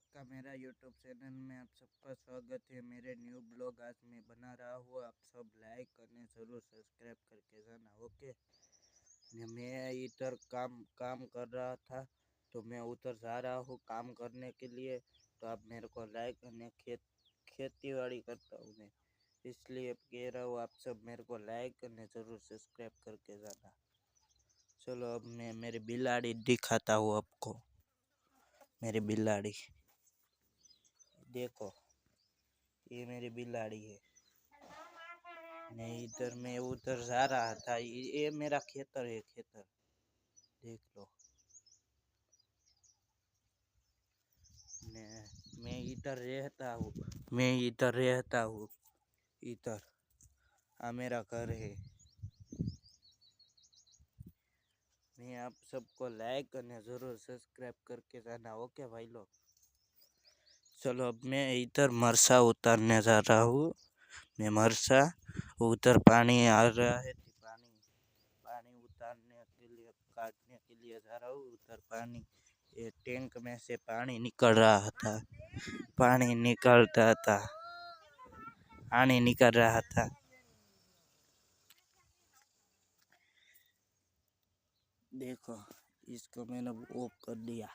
सबका मेरा YouTube channel में आप सबका स्वागत है। मेरे न्यू ब्लॉग आज मैं बना रहा हूँ। आप सब लाइक करने ज़रूर सब्सक्राइब करके जाना ओके मैं इधर काम काम कर रहा था तो मैं उधर जा रहा हूँ काम करने के लिए। तो आप मेरे को लाइक करने, खेत खेती बाड़ी करता हूँ मैं। इसलिए कह रहा हूँ, आप सब मेरे को लाइक करने ज़रूर सब्सक्राइब करके जाना। चलो अब मैं मेरी बिलाड़ी दिखाता हूँ आपको। मेरी बिलाड़ी। देखो, ये मेरी बिलाड़ी है। नहीं, इधर मैं उधर जा रहा था। ये मेरा खेतर है, खेतर। देख लो। मैं इधर रहता हूँ, मैं इधर रहता हूँ, इधर। आ, मेरा घर है। मैं आप सबको लाइक करने ज़रूर सब्सक्राइब करके जाना, ओके भाई लोग? चलो अब मैं इधर मरसा उतारने जा रहा हूँ। मैं मरसा, उधर पानी आ रहा है तो पानी पानी उतारने के लिए, काटने के लिए जा रहा हूँ। उधर पानी, ये टैंक में से पानी निकल रहा था, पानी निकलता था, पानी निकल रहा था। देखो, इसको मैंने ऑफ़ कर दिया।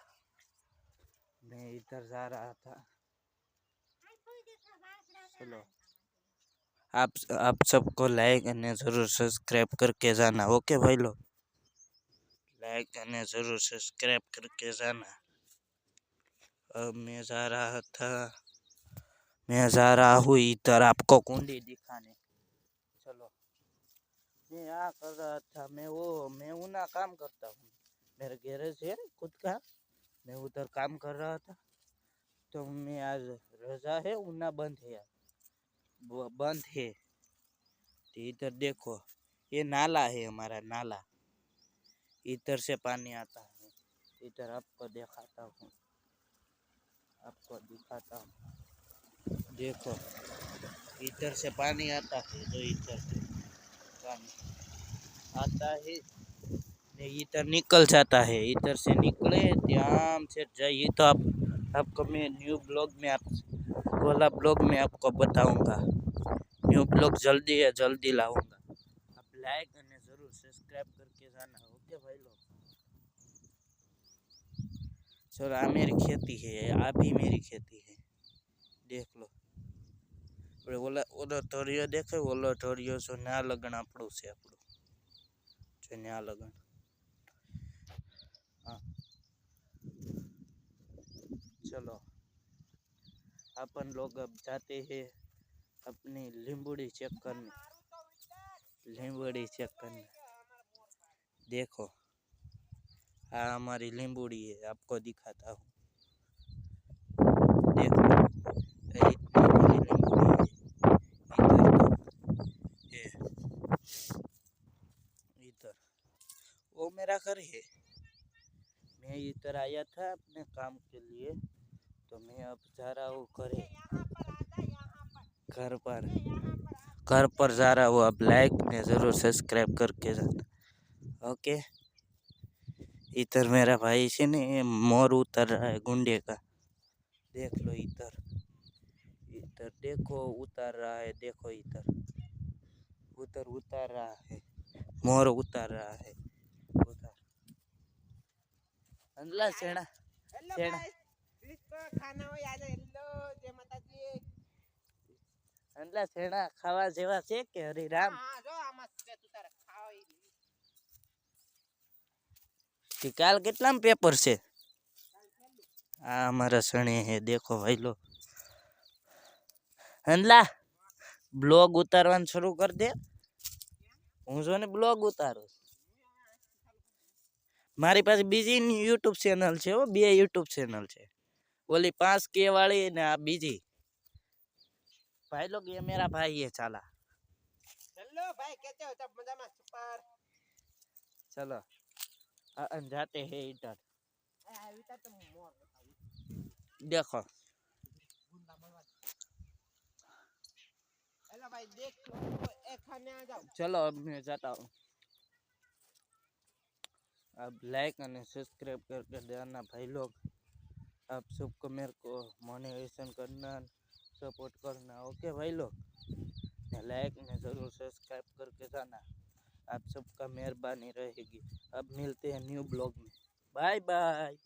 मैं इधर जा रहा था। चलो। आप आप सबको लाइक करने ज़रूर सब्सक्राइब करके जाना ओके भाई लोग? लाइक करने ज़रूर सब्सक्राइब करके जाना। अब मैं जा रहा था, मैं जा रहा हूँ इधर आपको कुंडी दिखाने। चलो। मैं यहाँ कर रहा था, मैं वो, मैं उना काम करता हूँ। मेरा गैरेज है खुद का। मैं उधर काम कर रहा था। तो मैं आज रजा है उना बंद है वो बंद है। तो इधर देखो, ये नाला है हमारा नाला। इधर से पानी आता है। इधर आपको दिखाता हूँ। आपको दिखाता हूँ। देखो, इधर से पानी आता है तो इधर से पानी आता है। इधर निकल जाता है। इधर से निकले, ध्यान से जाइए तो आप आपको मैं न्यू ब्लॉग में आप वाला ब्लॉग में आपको बताऊंगा न्यू ब्लॉग जल्दी है जल्दी लाऊंगा आप लाइक करने ज़रूर सब्सक्राइब करके जाना ओके भाई लोग चलो आ मेरी खेती है आ भी मेरी खेती है देख लो આપણે ઓલા ઓલો ધોરિયો દેખાય ઓલો ધોરિયો છો ના લગન આપણું છે આપણું જો ન્યા લગન हाँ चलो। अपन लोग अब जाते हैं अपनी लींबूड़ी चेक करने। लींबूड़ी चेक करने। देखो हाँ हमारी लींबूड़ी है, आपको दिखाता हूँ। तो वो मेरा घर है। मैं इधर आया था अपने काम के लिए। तो मैं अब जा रहा हूँ घरे घर पर। घर पर जा रहा हूँ अब लाइक ने ज़रूर सब्सक्राइब करके जाना। ओके इधर मेरा भाई से ने मोर उतर रहा है गुंडे का। देख लो इधर। इधर देखो उतर रहा है देखो इधर। उधर उतर रहा है। मोर उतर रहा है। उधर। अंदला सेना। હેલો ખાનાઓ યાદ ખાવા જેવા છે કે હરિરામ? કાલ કેટલામ પેપર છે? આ અમારા શણી હે દેખો ભાઈલો હંદલા બ્લોગ ઉતારવાનું શરૂ કરી દે. હું જો ને બ્લોગ ઉતારું. મારી પાસે બીજી યુટ્યુબ ચેનલ છે હો બે યુટ્યુબ ચેનલ છે. ओली पाँच के वाली ने आ बीजी भाई लोग ये मेरा भाई है चला चलो भाई કેતે हो तब मज़ा સુપર. ચલો. चलो अन जाते हैं इधर तो मोर देखो चलो भाई देख लो एक खाने आ जाओ चलो अब मैं जाता हूँ अब लाइक और सब्सक्राइब करके देना भाई लोग आप सबको मेरे को मोटिवेशन करना सपोर्ट करना ओके भाई लोग? लाइक ने ज़रूर सब्सक्राइब करके जाना। आप सबका मेहरबानी रहेगी। अब मिलते हैं न्यू ब्लॉग में। Bye bye